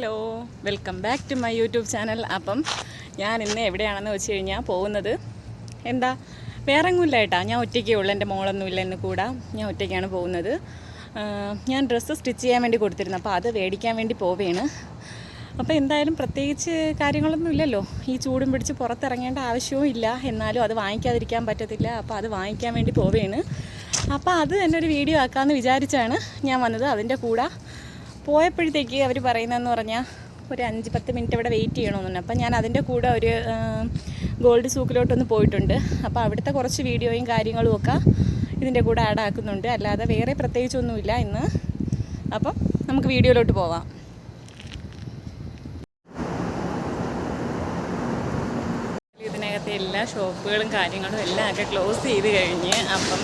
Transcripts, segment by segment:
Hello welcome back to my YouTube channel. അപ്പം ഞാൻ ഇന്ന് എവിടെയാണെന്ന് വെച്ച് കഴിഞ്ഞാൽ പോകുന്നത്. എന്താ വേറെ എങ്ങുമില്ല ഏട്ടാ ഞാൻ ഒറ്റയ്ക്കേ ഉള്ളൂ എന്റെ മോളൊന്നുമില്ല എന്ന് കൂടാ. ഞാൻ ഒറ്റയ്ക്കാണ് പോകുന്നത്. ഞാൻ ഡ്രസ്സ് സ്റ്റിച്ച് ചെയ്യാൻ വേണ്ടി കൊടുത്തിരുന്നു അപ്പോൾ അത് മേടിക്കാൻ വേണ്ടി പോവുകയാണ് അപ്പോൾ എന്തായാലും പ്രത്യേകിച്ച് കാര്യങ്ങളൊന്നും ഇല്ലല്ലോ. ഈ ചൂടും പിടിച്ച് പുറത്തിറങ്ങേണ്ട ആവശ്യവും ഇല്ല. എന്നാലും അത് വാങ്ങിക്കാതിരിക്കാൻ പറ്റത്തില്ല. അപ്പോൾ അത് വാങ്ങിക്കാൻ വേണ്ടി പോവുകയാണ് അപ്പോൾ അത് തന്നെ ഒരു വീഡിയോ ആക്കാമെന്ന് വിചാരിച്ചാണ് ഞാൻ വന്നത്. അതിന്റെ കൂടെ പോയപ്പോഴത്തേക്ക് അവർ പറയുന്നതെന്ന് പറഞ്ഞാൽ ഒരു അഞ്ച് പത്ത് മിനിറ്റ് അവിടെ വെയിറ്റ് ചെയ്യണമെന്നുണ്ട്. അപ്പം ഞാൻ അതിന്റെ കൂടെ ഒരു ഗോൾഡ് സൂക്കിലോട്ടൊന്ന് പോയിട്ടുണ്ട്. അപ്പോൾ അവിടുത്തെ കുറച്ച് വീഡിയോയും കാര്യങ്ങളും ഒക്കെ ഇതിന്റെ കൂടെ ആഡ് ആക്കുന്നുണ്ട്. അല്ലാതെ വേറെ പ്രത്യേകിച്ചൊന്നുമില്ല ഇന്ന്. അപ്പം നമുക്ക് വീഡിയോയിലോട്ട് പോവാം ഇതിനകത്തെ എല്ലാ ഷോപ്പുകളും കാര്യങ്ങളും എല്ലാം ഒക്കെ ക്ലോസ് ചെയ്ത് കഴിഞ്ഞ് അപ്പം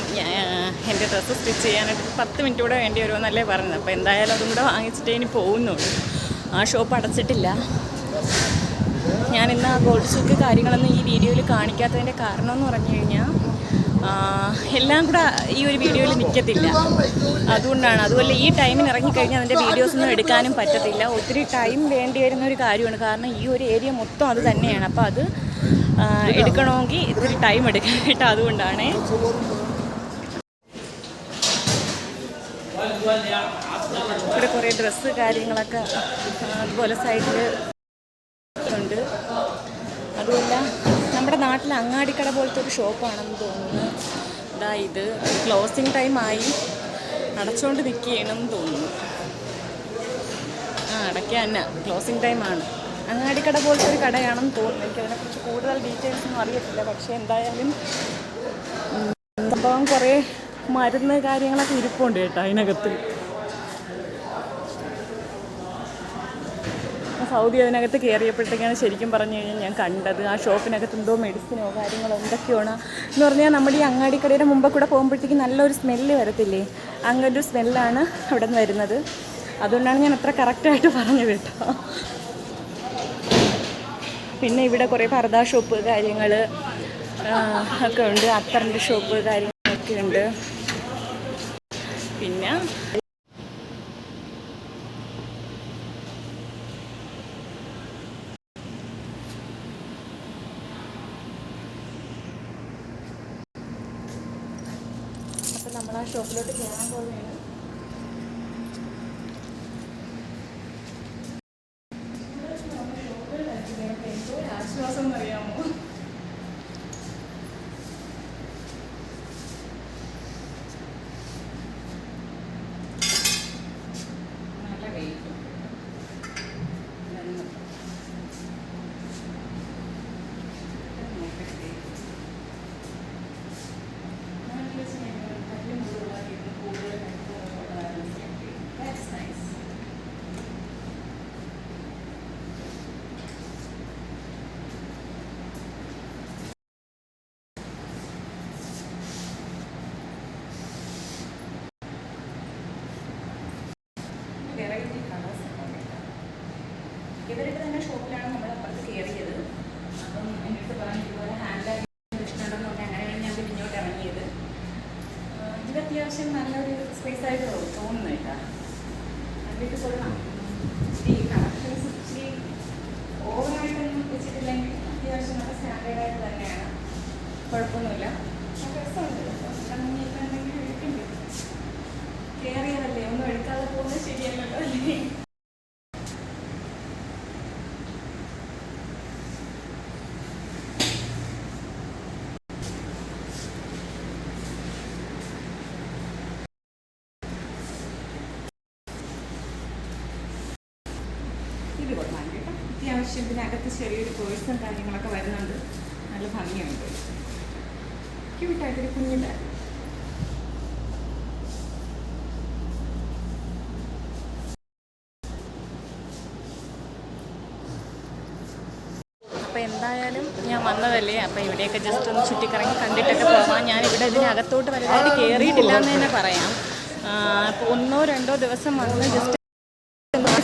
എന്റെ ഡ്രസ്സ് സ്റ്റിച്ച് ചെയ്യാനായിട്ട് പത്ത് മിനിറ്റ് കൂടെ വേണ്ടി വരുമെന്നല്ലേ പറഞ്ഞത്. അപ്പോൾ എന്തായാലും അതും കൂടെ വാങ്ങിച്ചിട്ടേ ഇനി പോകുന്നുള്ളൂ. ആ ഷോപ്പ് അടച്ചിട്ടില്ല. ഞാൻ ഇന്ന് ആ ഗോൾഡ് സൂക്ക് കാര്യങ്ങളൊന്നും ഈ വീഡിയോയിൽ കാണിക്കാത്തതിന്റെ കാരണം എന്ന് പറഞ്ഞു കഴിഞ്ഞാൽ എല്ലാം കൂടെ ഈ ഒരു വീഡിയോയിൽ നിൽക്കത്തില്ല. അതുകൊണ്ടാണ്. അതുപോലെ ഈ ടൈമിന് ഇറങ്ങിക്കഴിഞ്ഞാൽ അതിന്റെ വീഡിയോസ് ഒന്നും എടുക്കാനും പറ്റത്തില്ല. ഒത്തിരി ടൈം വേണ്ടി വരുന്ന ഒരു കാര്യമാണ്. കാരണം ഈ ഒരു ഏരിയ മൊത്തം അത് തന്നെയാണ്. അപ്പോൾ അത് എടുക്കണമെങ്കിൽ ഇത്തിരി ടൈം എടുക്കാനായിട്ട് അതുകൊണ്ടാണേ. ഇവിടെ കുറേ ഡ്രസ്സ് കാര്യങ്ങളൊക്കെ അതുപോലെ സൈഡിൽ ഉണ്ട്. അതുമല്ല നമ്മുടെ നാട്ടിൽ അങ്ങാടിക്കട പോലത്തെ ഒരു ഷോപ്പാണെന്ന് തോന്നുന്നു. ഇതാ ഇത് ക്ലോസിങ് ടൈം ആയി. അടച്ചുകൊണ്ട് നിൽക്കുകയാണെന്ന് തോന്നുന്നു. ആ അടയ്ക്കാൻ തന്നെ. ക്ലോസിങ് ടൈമാണ് അങ്ങാടിക്കട പോലത്തെ ഒരു കടയാണെന്ന് തോന്നുന്നു. എനിക്ക് അതിനെക്കുറിച്ച് കൂടുതൽ ഡീറ്റെയിൽസ് ഒന്നും അറിയത്തില്ല. പക്ഷേ എന്തായാലും സംഭവം കുറേ മരുന്ന് കാര്യങ്ങളൊക്കെ ഇരിപ്പുണ്ട് കേട്ടോ അതിനകത്ത്. സൗദി അതിനകത്ത് കയറിയപ്പോഴത്തേക്കാണ് ശരിക്കും പറഞ്ഞു കഴിഞ്ഞാൽ ഞാൻ കണ്ടത്. ആ ഷോപ്പിനകത്ത് എന്തോ മെഡിസിനോ കാര്യങ്ങളോ എന്തൊക്കെയാണ് എന്ന് പറഞ്ഞാൽ നമ്മുടെ ഈ അങ്ങാടിക്കടയുടെ മുമ്പ് കൂടെ പോകുമ്പോഴത്തേക്ക് നല്ലൊരു സ്മെല്ല് വരത്തില്ലേ? അങ്ങനൊരു സ്മെല്ലാണ് അവിടെ നിന്ന് വരുന്നത്. അതുകൊണ്ടാണ് ഞാൻ അത്ര കറക്റ്റായിട്ട് പറഞ്ഞു കേട്ടോ. പിന്നെ ഇവിടെ കുറേ പർദാ ഷോപ്പ് കാര്യങ്ങൾ ഒക്കെ ഉണ്ട്. അത്തറിന്റെ ഷോപ്പ് കാര്യങ്ങളൊക്കെ ഉണ്ട്. പിന്നെ നമ്മൾ ആ ഷോപ്പിലോട്ട് കയറാൻ പോവുകയാണ്. ആശ്വാസം എന്നറിയാമോ? അത്യാവശ്യം നല്ലൊരു സ്പേസ് ആയിട്ട് തോന്നുന്നു കേട്ടോ അതിലേക്ക് കൊള്ളാം ഇച്ചിരി അത്യാവശ്യം നല്ല സ്റ്റാൻഡേർഡ് ആയിട്ട് തന്നെയാണ്. കുഴപ്പമൊന്നുമില്ല. രസമുണ്ട് ഇനിയിപ്പോൾ എന്തെങ്കിലും എടുക്കണ്ടേ കയറിയതല്ലേ ഒന്നും എടുക്കാതെ പോകുന്നത് ശരിയല്ലല്ലോ അല്ലേ ഇത് കൊള്ളാം കേട്ടോ അത്യാവശ്യം ഇതിനകത്ത് ചെറിയൊരു പേഴ്സും കാര്യങ്ങളൊക്കെ വരുന്നുണ്ട്. നല്ല ഭംഗിയുണ്ട്. ക്യൂട്ടായിട്ടൊരു കുഞ്ഞിന്റെ അപ്പോൾ എന്തായാലും ഞാൻ വന്നതല്ലേ? അപ്പോൾ ഇവിടെയൊക്കെ ജസ്റ്റ് ഒന്ന് ചുറ്റിക്കറങ്ങി കണ്ടിട്ടൊക്കെ പോകാം ഞാൻ ഇവിടെ ഇതിനകത്തോട്ട് വലുതായിട്ട് കയറിയിട്ടില്ല എന്ന് തന്നെ പറയാം. ഒന്നോ രണ്ടോ ദിവസം വന്ന് ജസ്റ്റ്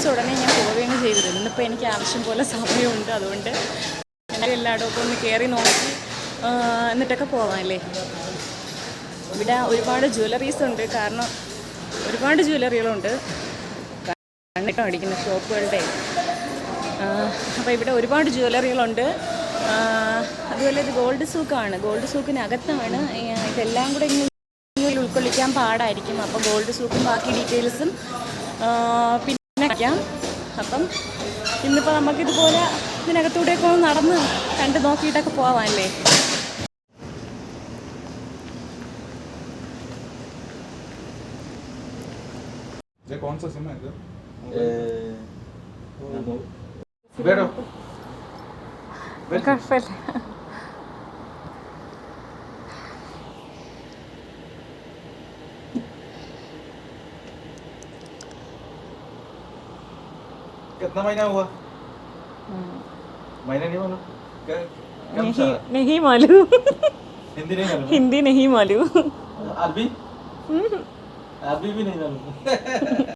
വിളിച്ച ഉടനെ ഞാൻ പോവുകയാണ് ചെയ്തത് ഇന്നിപ്പോൾ എനിക്ക് ആവശ്യം പോലെ സമയമുണ്ട്. അതുകൊണ്ട് ഞാൻ എല്ലായിടവും ഒന്ന് കയറി നോക്കി എന്നിട്ടൊക്കെ പോവാം അല്ലേ ഇവിടെ ഒരുപാട് ജ്വല്ലറീസ് ഉണ്ട്. കാരണം ഒരുപാട് ജ്വല്ലറികളുണ്ട്. കണ്ണിട്ടോ അടിക്കുന്ന ഷോപ്പുകളുടെ. അപ്പോൾ ഇവിടെ ഒരുപാട് ജ്വല്ലറികളുണ്ട്. അതുപോലെ ഇത് ഗോൾഡ് സൂക്കാണ്. ഗോൾഡ് സൂക്കിനകത്താണ്. ഇതെല്ലാം കൂടെ ഇങ്ങനെ ഉൾക്കൊള്ളിക്കാൻ പാടായിരിക്കും. അപ്പോൾ ഗോൾഡ് സൂക്കും ബാക്കി ഡീറ്റെയിൽസും പിന്നെ വയ്ക്കാം അപ്പം ഇന്നിപ്പോൾ നമുക്കിതുപോലെ ഇതിനകത്തൂടെയൊക്കെ ഒന്ന് നടന്ന് കണ്ട് നോക്കിയിട്ടൊക്കെ പോവാമല്ലേ ये कौन सा सिम है इधर बैठो കുഴപ്പമില്ല कितना महीना हुआ महीना नहीं मालूम क्या- कब नहीं साल? नहीं मालूम हिंदी नहीं मालूम हिंदी नहीं मालूम अरबी अरबी भी नहीं मालूम